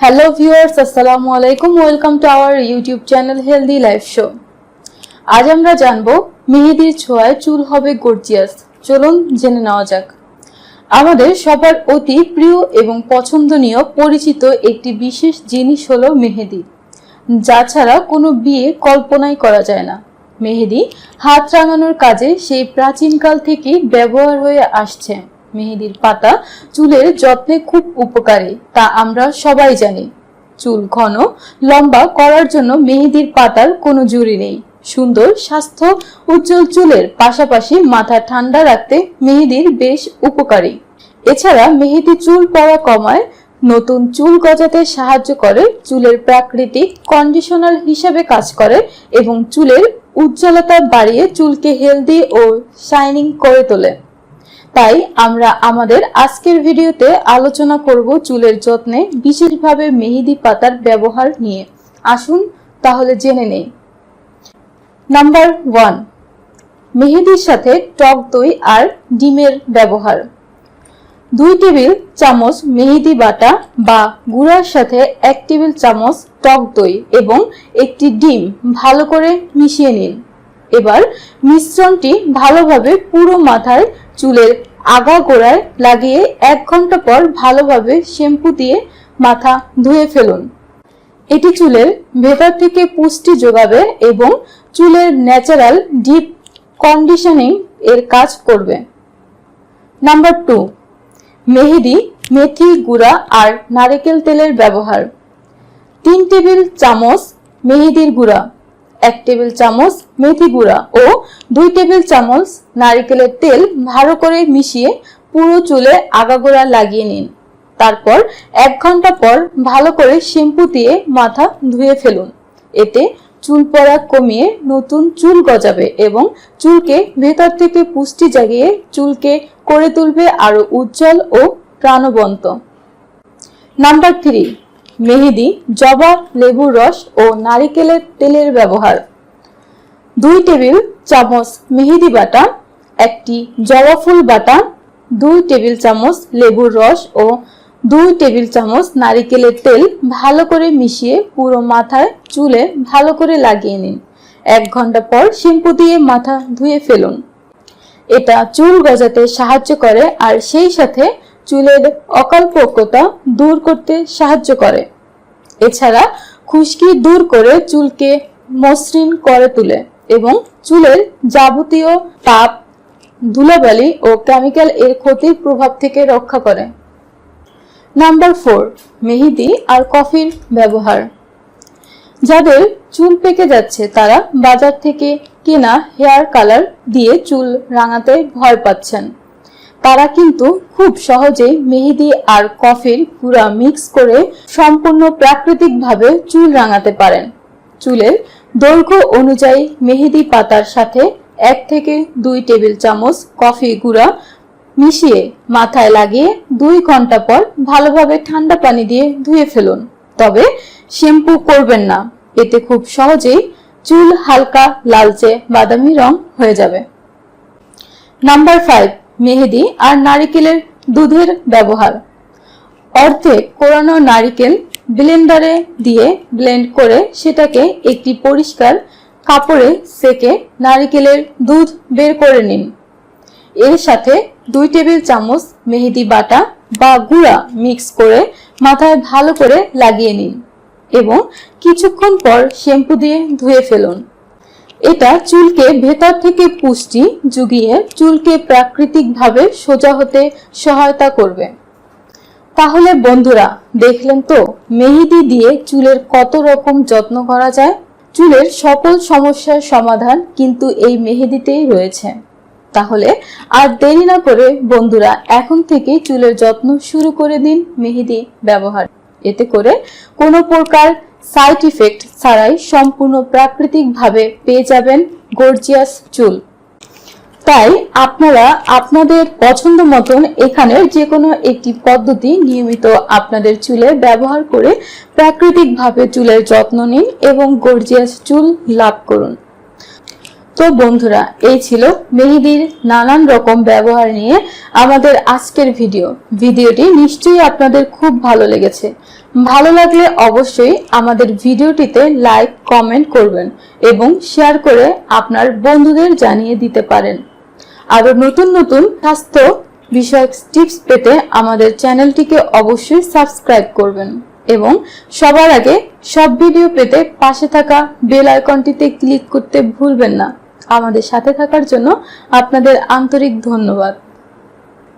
Hello viewers আসসালামু আলাইকুম welcome to our YouTube channel healthy life show আজ আমরা জানব, মেহেদির ছোঁয়ায় চুল হবে গর্জিয়াস চলুন জেনে নেওয়া যাক। আমাদের সবার অতি প্রিয় এবং পছন্দনীয় পরিচিত একটি বিশেষ জিনিস হলো মেহেদি। যা ছাড়া কোনো বিয়ে কল্পনাই করা যায় না। মেহেদি হাত রাঙানোর কাজে সেই প্রাচীনকাল থেকেই ব্যবহার হয়ে আসছে। মেহেদির পাতা চুলের যত্নে খুব উপকারী, তা আমরা সবাই জানি। চুল ঘন, লম্বা করার জন্য মেহেদির পাতার কোনো জুড়ি নেই। সুন্দর স্বাস্থ্য, উজ্জ্বল চুলের পাশাপাশি মাথা ঠান্ডা রাখতে মেহেদির বেশ উপকারী। এছাড়া মেহেদি চুল পড়া কমায় নতুন চুল গজাতে সাহায্য করে, চুলের প্রাকৃতিক কন্ডিশনার হিসাবে কাজ করে এবং চুলের উজ্জ্বলতা বাড়িয়ে চুলকে হেলদি ও শাইনিং করে তোলে। তাই আমরা আমাদের আজকের ভিডিওতে আলোচনা করব চুলের যত্নে বিশেষভাবে মেহেদি পাতার ব্যবহার নিয়ে। আসুন তাহলে জেনে নেই। নাম্বার ওয়ান, মেহেদির সাথে টক দই আর ডিমের ব্যবহার। দুই টেবিল চামচ মেহেদি বাটা বা গুঁড়ার সাথে এক টেবিল চামচ টক দই এবং একটি ডিম ভালো করে মিশিয়ে নিন। এবার মিশ্রণটি ভালোভাবে পুরো মাথায় চুলের আগা গোড়ায় লাগিয়ে এক ঘণ্টা পর ভালোভাবে শ্যাম্পু দিয়ে মাথা ধুয়ে ফেলুন। এটি চুলের ভেতর থেকে পুষ্টি যোগাবে এবং চুলের ন্যাচারাল ডিপ কন্ডিশনিং এর কাজ করবে। নাম্বার টু, মেহেদি মেথি গুঁড়া আর নারকেল তেলের ব্যবহার। তিন টেবিল চামচ মেহেদির গুঁড়া। এক টেবিল চামচ মেথি গুঁড়া ও দুই টেবিল চামচ নারিকেলের তেল ভালো করে মিশিয়ে পুরো চুলে আগাগোড়া লাগিয়ে নিন। তারপর এক ঘণ্টা পর ভালো করে শ্যাম্পু দিয়ে মাথা ধুয়ে ফেলুন। এতে চুল পড়া কমিয়ে নতুন চুল গজাবে এবং চুলকে ভেতর থেকে পুষ্টি জাগিয়ে চুলকে করে তুলবে আরও উজ্জ্বল ও প্রাণবন্ত। নাম্বার থ্রি মেহেদি, জবা, লেবুর রস ও নারিকেলের তেলের ব্যবহার। দুই টেবিল চামচ মেহেদি বাটা, একটি জবা ফুল বাটা, দুই টেবিল চামচ লেবুর রস ও দুই টেবিল চামচ নারিকেলের তেল ভালো করে মিশিয়ে পুরো মাথায় চুলে ভালো করে লাগিয়ে নিন। এক ঘণ্টা পর শ্যাম্পু দিয়ে মাথা ধুয়ে ফেলুন। এটা চুল গজাতে সাহায্য করে আর সেই সাথে চুলের অকল্পকতা দূর করতে সাহায্য করে। এছাড়া খুশকি দূর করে চুলকে মসৃণ করে তোলে এবং চুলের যাবতীয় তাপ, ধুলাবালি ও কেমিক্যাল এর ক্ষতির প্রভাব থেকে রক্ষা করে। নাম্বার ফোর, মেহেদি আর কফির ব্যবহার। যাদের চুল পেকে যাচ্ছে, তারা বাজার থেকে কেনা হেয়ার কালার দিয়ে চুল রাঙাতে ভয় পাচ্ছেন। তারা কিন্তু খুব সহজেই মেহেদি আর কফির গুঁড়া মিক্স করে সম্পূর্ণ প্রাকৃতিকভাবে চুল রাঙাতে পারেন। চুলের দৈর্ঘ্য অনুযায়ী মেহেদি পাতার সাথে এক থেকে দুই টেবিল চামচ কফি গুঁড়া মিশিয়ে মাথায় লাগিয়ে দুই ঘণ্টা পর ভালোভাবে ঠান্ডা পানি দিয়ে ধুয়ে ফেলুন। তবে শ্যাম্পু করবেন না। এতে খুব সহজেই চুল হালকা লালচে বাদামি রং হয়ে যাবে। নাম্বার ফাইভ মেহেদি আর নারিকেলের দুধের ব্যবহার। অর্ধেক কোরানো নারিকেল ব্লেন্ডারে দিয়ে ব্লেন্ড করে সেটাকে একটি পরিষ্কার কাপড়ে সেকে নারিকেলের দুধ বের করে নিন। এর সাথে দুই টেবিল চামচ মেহেদি বাটা বা গুঁড়া মিক্স করে মাথায় ভালো করে লাগিয়ে নিন এবং কিছুক্ষণ পর শ্যাম্পু দিয়ে ধুয়ে ফেলুন। এটা চুলকে ভেতর থেকে পুষ্টি জুগিয়ে চুলকে প্রাকৃতিকভাবে সোজা হতে সহায়তা করবে। তাহলে বন্ধুরা, দেখলেন তো, মেহেদি দিয়ে চুলের কত রকম যত্ন করা যায়? চুলের সকল সমস্যার সমাধান কিন্তু এই মেহেদিতেই রয়েছে। তাহলে আর দেরি না করে বন্ধুরা, এখন থেকে চুলের যত্ন শুরু করে দিন মেহেদি ব্যবহার। এতে করে কোনো প্রকার সাইড ইফেক্ট ছাড়াই সম্পূর্ণ প্রাকৃতিকভাবে পেয়ে যাবেন গর্জিয়াস চুল। তাই আপনারা আপনাদের পছন্দ মতন এখানের যে কোনো একটি পদ্ধতি নিয়মিত আপনাদের চুলে ব্যবহার করে প্রাকৃতিকভাবে চুলের যত্ন নিন এবং গর্জিয়াস চুল লাভ করুন। তো বন্ধুরা, এই ছিল মেহেদির নানান রকম ব্যবহার নিয়ে আমাদের আজকের ভিডিও। ভিডিওটি নিশ্চয়ই আপনাদের খুব ভালো লেগেছে। ভালো লাগলে অবশ্যই আমাদের ভিডিওটিতে লাইক, কমেন্ট করবেন এবং শেয়ার করে আপনার বন্ধুদের জানিয়ে দিতে পারেন। আরও নতুন নতুন স্বাস্থ্য বিষয়ক টিপস পেতে আমাদের চ্যানেলটিকে অবশ্যই সাবস্ক্রাইব করবেন এবং সবার আগে সব ভিডিও পেতে পাশে থাকা বেল আইকনটিতে ক্লিক করতে ভুলবেন না। আমাদের সাথে থাকার জন্য আপনাদের আন্তরিক ধন্যবাদ।